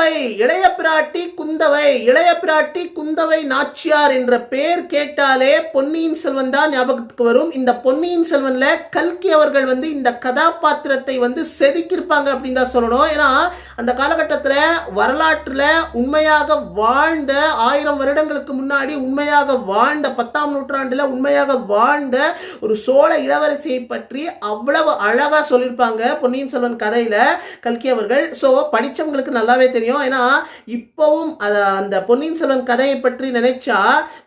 குந்தவை இளைய பிராட்டி குந்தவை இளைய பிராட்டி குந்தவை நாச்சியார் என்ற பெயர் கேட்டாலே பொன்னியின் செல்வன் தான் ஞாபகத்துக்கு வரும். இந்த பொன்னியின் செல்வன்ல கல்கி அவர்கள் வந்து இந்த கதாபாத்திரத்தை வந்து செதுக்கியிருப்பாங்க அப்படின்னு தான் சொல்லணும். ஏன்னா அந்த காலகட்டத்தில் வரலாற்றில் உண்மையாக வாழ்ந்த ஆயிரம் வருடங்களுக்கு முன்னாடி உண்மையாக வாழ்ந்த பத்தாம் நூற்றாண்டில் உண்மையாக வாழ்ந்த ஒரு சோழ இளவரசியை பற்றி அவ்வளவு அழகாக சொல்லியிருப்பாங்க பொன்னியின் செல்வன் கதையில் கல்கி அவர்கள். ஸோ படித்தவங்களுக்கு நல்லாவே தெரியும். ஏன்னா இப்போவும் அதை அந்த பொன்னியின் செல்வன் கதையை பற்றி நினைச்சா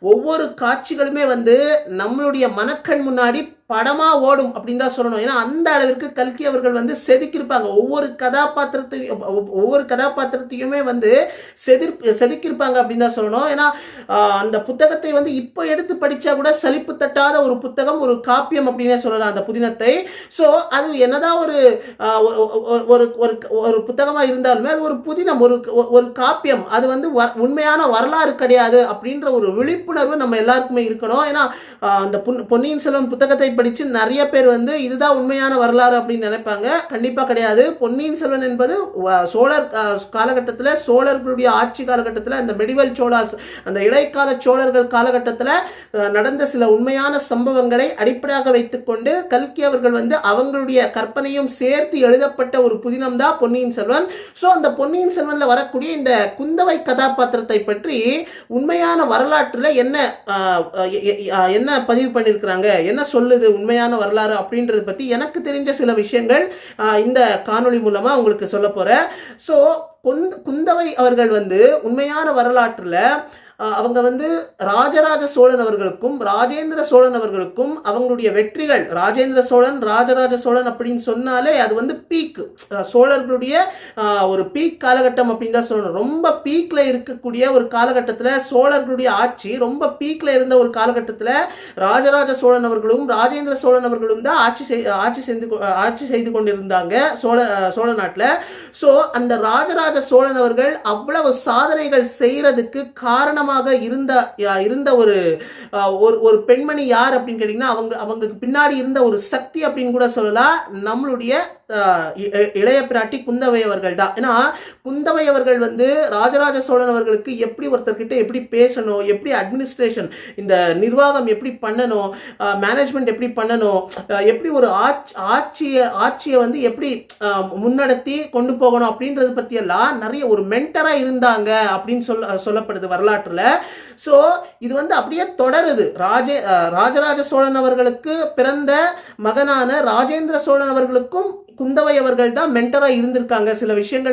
ஒவ்வொரு காட்சிகளுமே வந்து நம்மளுடைய மனக்கண் முன்னாடி படமாக ஓடும் அப்படின்னு தான் சொல்லணும். ஏன்னா அந்த அளவிற்கு கல்கி அவர்கள் வந்து செதுக்கியிருப்பாங்க. ஒவ்வொரு கதாபாத்திரத்தையும் ஒவ்வொரு கதாபாத்திரத்தையுமே வந்து செதிர் செதுக்கியிருப்பாங்க அப்படின்னு தான் சொல்லணும். ஏன்னா அந்த புத்தகத்தை வந்து இப்போ எடுத்து படித்தா கூட சலிப்பு தட்டாத ஒரு புத்தகம் ஒரு காப்பியம் அப்படின்னே சொல்லலாம் அந்த புதினத்தை. ஸோ அது என்னதான் ஒரு ஒரு ஒரு ஒரு புத்தகமாக இருந்தாலுமே அது ஒரு புதினம் ஒரு ஒரு காப்பியம். அது வந்து உண்மையான வரலாறு கிடையாது அப்படின்ற ஒரு விழிப்புணர்வு நம்ம எல்லாருக்குமே இருக்கணும். ஏன்னா அந்த பொன் பொன்னியின் செல்வன் புத்தகத்தை படித்து நிறைய பேர் வந்து இதுதான் உண்மையான வரலாறு அப்படின்னு நினைப்பாங்க. கண்டிப்பாக கிடையாது. பொன்னியின் செல்வன் என்பது சோழர் காலகட்டத்தில் சோழர்களுடைய ஆட்சி காலகட்டத்தில் அந்த மெடிவல் சோழாஸ் அந்த இடைக்கால சோழர்கள் காலகட்டத்தில் நடந்த சில உண்மையான சம்பவங்களை அடிப்படையாக வைத்துக்கொண்டு கல்கி அவர்கள் வந்து அவங்களுடைய கற்பனையும் சேர்த்து எழுதப்பட்ட ஒரு புதினம் தான் பொன்னியின் செல்வன். ஸோ அந்த பொன்னியின் செல்வனில் வரக்கூடிய இந்த குந்தவை கதாபாத்திரத்தை பற்றி உண்மையான வரலாற்றில் என்ன என்ன பதிவு பண்ணியிருக்கிறாங்க என்ன சொல்லுது? உண்மையான வரலாறு அப்படின்றத பற்றி எனக்கு தெரிஞ்ச சில விஷயங்கள் இந்த காணொளி மூலமாக உங்களுக்கு சொல்ல போகிறேன் ஸோ குந்த் குந்தவை அவர்கள் வந்து உண்மையான வரலாற்றில் அவங்க வந்து ராஜராஜ சோழன் அவர்களுக்கும் ராஜேந்திர சோழன் அவர்களுக்கும் அவங்களுடைய வெற்றிகள். ராஜேந்திர சோழன் ராஜராஜ சோழன் அப்படின்னு சொன்னாலே அது வந்து பீக் சோழர்களுடைய ஒரு பீக் காலகட்டம் அப்படின்னு தான் சொல்லணும். ரொம்ப பீக்கில் இருக்கக்கூடிய ஒரு காலகட்டத்தில் சோழர்களுடைய ஆட்சி ரொம்ப பீக்கில் இருந்த ஒரு காலகட்டத்தில் ராஜராஜ சோழன் அவர்களும் ராஜேந்திர சோழன் அவர்களும் தான் ஆட்சி செய் ஆட்சி செய்து கொ- ஆட்சி செய்து கொண்டிருந்தாங்க சோழ சோழ நாட்டில். ஸோ அந்த ராஜராஜ சோழன் அவர்கள் அவ்வளவு சாதனைகள் செய்கிறதுக்கு காரணம் காரணமாக இருந்த இருந்த ஒரு ஒரு ஒரு பெண்மணி யார் அப்படின்னு கேட்டிங்கன்னா அவங்க அவங்களுக்கு பின்னாடி இருந்த ஒரு சக்தி அப்படின்னு கூட சொல்லலாம். நம்மளுடைய இளைய பிராட்டி குந்தவை அவர்கள் தான். ஏன்னா குந்தவை அவர்கள் வந்து ராஜராஜ சோழன் அவர்களுக்கு எப்படி ஒருத்தர்கிட்ட எப்படி பேசணும் எப்படி அட்மினிஸ்ட்ரேஷன் இந்த நிர்வாகம் எப்படி பண்ணணும் மேனேஜ்மெண்ட் எப்படி பண்ணணும் எப்படி ஒரு ஆட்சி ஆட்சியை ஆட்சியை வந்து எப்படி முன்னடத்தி கொண்டு போகணும் அப்படின்றத பற்றியெல்லாம் நிறைய ஒரு மென்டராக இருந்தாங்க அப்படின்னு சொல்ல சொல்லப்படுது வரலாற்றில். ஸோ இது வந்து அப்படியே தொடருது. ராஜே ராஜராஜ சோழன் அவர்களுக்கு பிறந்த மகனான ராஜேந்திர சோழன் அவர்களுக்கும் குந்தவை அவர்கள் தான் மென்டராக இருந்திருக்காங்க. சில விஷயங்கள்